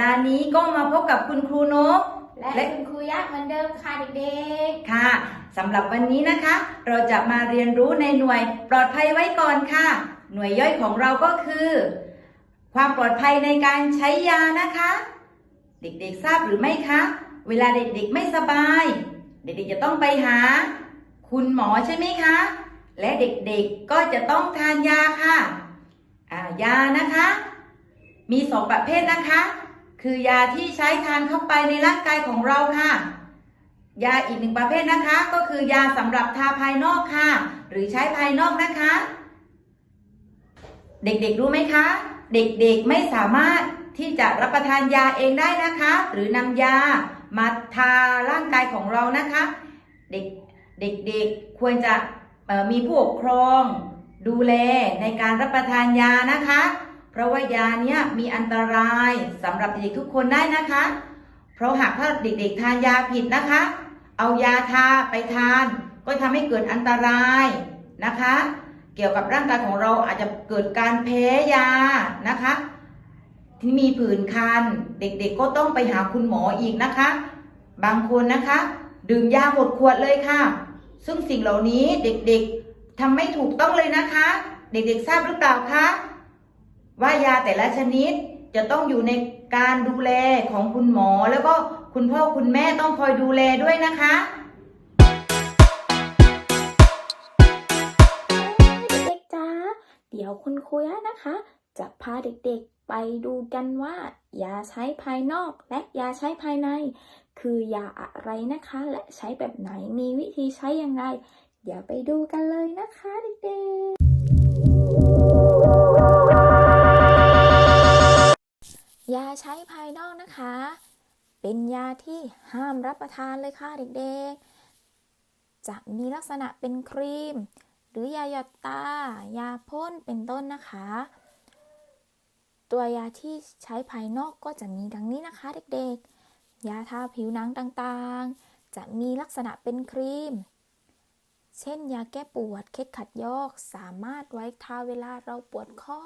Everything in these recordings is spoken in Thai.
ดาห์นี้ก็มาพบกับคุณครูนกและคุณครูยักษ์เหมือนเดิมค่ะเด็กค่ะสำหรับวันนี้นะคะ เราจะมาเรียนรู้ในหน่วยปลอดภัยไว้ก่อนค่ะ หน่วยย่อยของเราก็คือ ความปลอดภัยในการใช้ยานะคะ เด็กๆทราบหรือไม่คะ เวลาเด็กๆไม่สบาย เด็กๆจะต้องไปหา คุณหมอใช่ไหมคะ และเด็กๆก็จะต้องทานยาค่ะอ่ายานะคะ มีสองประเภทนะคะ คือยาที่ใช้ทานเข้าไปในร่างกายของเราค่ะ ยาอีกหนึ่งประเภทนะคะ ก็คือยาสำหรับทาภายนอกค่ะ หรือใช้ภายนอกนะคะ เด็กๆรู้ไหมคะ เด็กๆไม่สามารถที่จะรับประทานยาเองได้นะคะ หรือนำยามาทาร่างกายของเรานะคะ เด็กเด็กๆควรจะมีผู้ปกครองดูแลในการรับประทานยานะคะ เพราะว่ายาเนี้ยมีอันตรายสำหรับเด็กทุกคนได้นะคะ เพราะหากถ้าเด็กๆทานยาผิดนะคะ เอายาทาไปทาน ก็ทำให้เกิดอันตรายนะคะ เกี่ยวกับร่างกายของเราอาจจะเกิดการแพ้ยานะคะที่มีผื่นคัน เด็กๆก็ต้องไปหาคุณหมออีกนะคะ บางคนนะคะ ดื่มยาหมดขวดเลยค่ะ ซึ่งสิ่งเหล่านี้เด็กๆทำไม่ถูกต้องเลยนะคะ เด็กๆทราบหรือเปล่าคะ ว่ายาแต่ละชนิดจะต้องอยู่ในการดูแลของคุณหมอ แล้วก็คุณพ่อคุณแม่ต้องคอยดูแลด้วยนะคะเด็กๆจ้าเดี๋ยวคุณครูยักษ์นะคะ จะพาเด็กๆไปดูกันว่ายาใช้ภายนอกและยาใช้ภายใน คือยาอะไรนะคะ และใช้แบบไหนมีวิธีใช้ยังไงเดี๋ยวไปดูกันเลยนะคะเด็กๆ ใช้ภายนอกนะคะ เป็นยาที่ห้ามรับประทานเลยค่ะเด็กๆ จะมีลักษณะเป็นครีม หรือยาหยดตา ยาพ่นเป็นต้นนะคะ ตัวยาที่ใช้ภายนอกก็จะมีดังนี้นะคะเด็กๆ ยาทาผิวหนังต่างๆ จะมีลักษณะเป็นครีม เช่นยาแก้ปวด เคล็ดขัดยอก สามารถไว้ทาเวลาเราปวดข้อ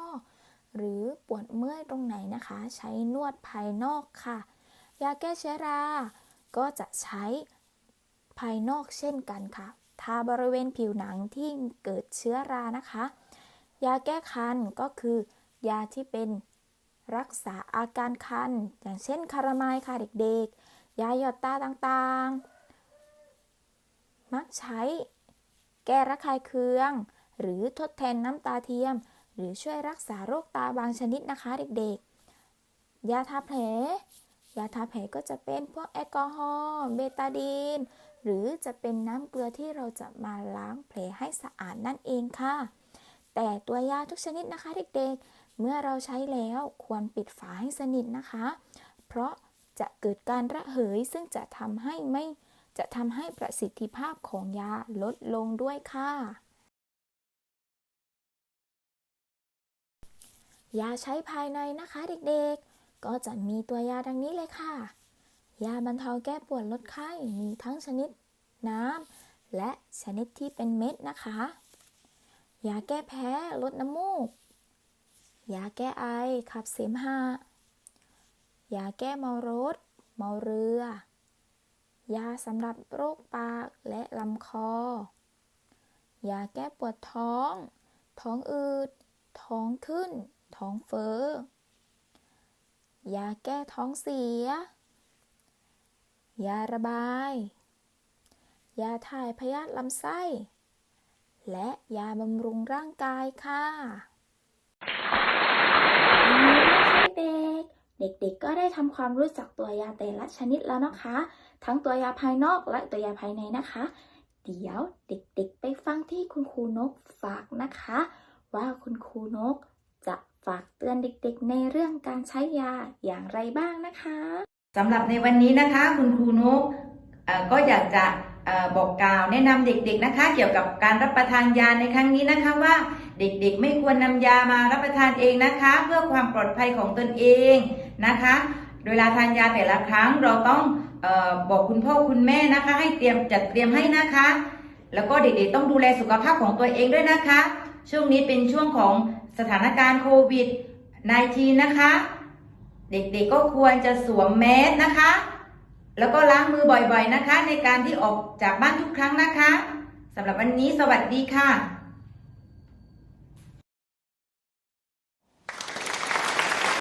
หรือปวดเมื่อยตรงไหนนะคะ ใช้นวดภายนอกค่ะ ยาแก้เชื้อรา ก็จะใช้ภายนอกเช่นกันค่ะ ทาบริเวณผิวหนังที่เกิดเชื้อรานะคะ ยาแก้คันก็คือยาที่เป็นรักษาอาการคัน อย่างเช่นคารามายค่ะเด็กๆ ยาหยอดตาต่างๆ มักใช้แก้ระคายเคือง หรือทดแทนน้ำตาเทียม หรือช่วยรักษาโรคตาบางชนิดนะคะเด็กๆ ยาทาแผล ยาทาแผลก็จะเป็นพวกแอลกอฮอล์เบตาดีน หรือจะเป็นน้ำเกลือที่เราจะมาล้างแผลให้สะอาดนั่นเองค่ะ แต่ตัวยาทุกชนิดนะคะเด็กๆ เมื่อเราใช้แล้วควรปิดฝาให้สนิทนะคะ เพราะจะเกิดการระเหยซึ่งจะทำให้ไม่จะทำให้ประสิทธิภาพของยาลดลงด้วยค่ะ ยาใช้ภายในนะคะเด็กๆ ก็จะมีตัวยาดังนี้เลยค่ะ ยาบรรเทาแก้ปวดลดไข้มีทั้งชนิดน้ำและชนิดที่เป็นเม็ดนะคะ ยาแก้แพ้ลดน้ำมูก ยาแก้ไอขับเสมหะยาแก้เมารถ เมาเรือ ยาสำหรับโรคปากและลำคอ ยาแก้ปวดท้อง ท้องอืด ท้องขึ้น ท้องเฟ้อยาแก้ท้องเสีย ยาระบาย ยาถ่ายพยาธิลำไส้ และยาบำรุงร่างกายค่ะเด็กเด็กๆก็ได้ทำความรู้จักตัวยาแต่ละชนิดแล้วนะคะ ทั้งตัวยาภายนอกและตัวยาภายในนะคะ เดี๋ยวเด็กๆ ไปฟังที่คุณครูนกฝากนะคะ ว่าคุณครูนก จะฝากเตือนเด็กๆ ในเรื่องการใช้ยาอย่างไรบ้างนะคะสำหรับในวันนี้นะคะ คุณครูนุกก็อยากจะออบอกกล่าวแนะนำเด็กๆนะคะ เกี่ยวกับการรับประทานยาในครั้งนี้นะคะว่าเด็กๆ ไม่ควรนำยามารับประทานเองนะคะ เพื่อความปลอดภัยของตนเองนะคะเวลาทานยาแต่ละครั้งเราต้องออบอกคุณพ่อคุณแม่นะคะ ให้เตรียมจัดเตรียมให้นะคะ แล้วก็เด็กๆต้องดูแลสุขภาพของตัวเองด้วยนะคะ ช่วงนี้เป็นช่วงของ สถานการณ์โควิด -19 นะคะ เด็กๆก็ควรจะสวมแมสนะคะ แล้วก็ล้างมือบ่อยๆนะคะ ในการที่ออกจากบ้านทุกครั้งนะคะสำหรับวันนี้สวัสดีค่ะ